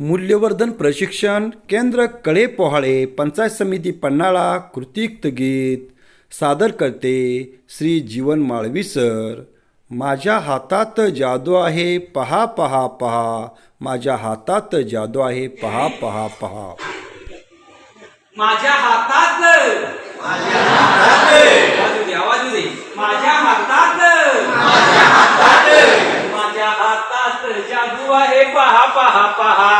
मूल्यवर्धन प्रशिक्षण केंद्र कळे पोहाळे पंचायत समिती पन्हाळा कृतिक्त गीत सादर करते श्री जीवन माळवी सर. माझ्या हातात जादू आहे पहा पहा पहा. माझ्या हातात जादू आहे पहा पहा पहा. माझ्या हातात. माझ्या हातात. माझ्या हातात. माझ्या हातात जादू आहे पहा पहा पहा.